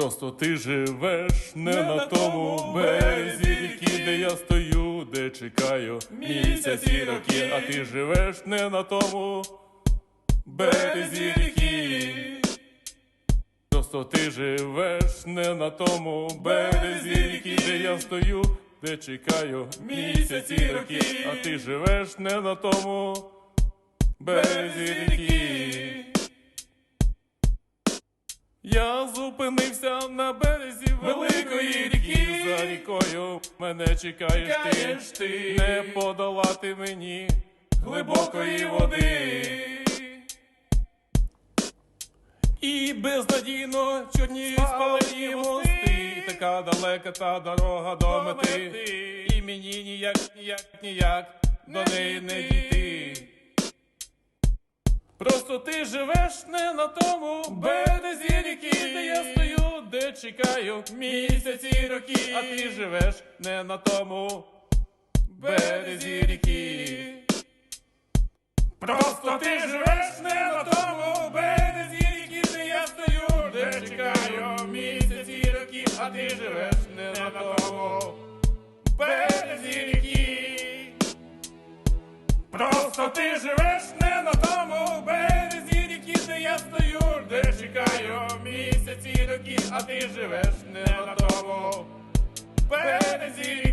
Просто ти живеш не, на тому березі ріки, де я стою, де чекаю місяці роки, а ти живеш не на тому березі ріки. Просто ти живеш не на тому березі ріки, де я стою, де чекаю місяці роки, а ти живеш не на тому березі ріки. Я зупинився на березі великої ріки. За рікою мене чекаєш ти, ти. не подолати мені глибокої води. І безнадійно чорні спалені мости, така далека та дорога до мети, і мені ніяк, ніяк, ніяк до неї не дійти. Просто ти живеш не на тому березі чекаю місяці роки, а ти живеш не на тому березі ріки. Просто ти живеш не на тому березі ріки, де я стою, де чекаю місяці роки, а ти живеш не на тому березі ріки. Просто ти живеш не на тому роки, а ти живеш не на тому березі ріки.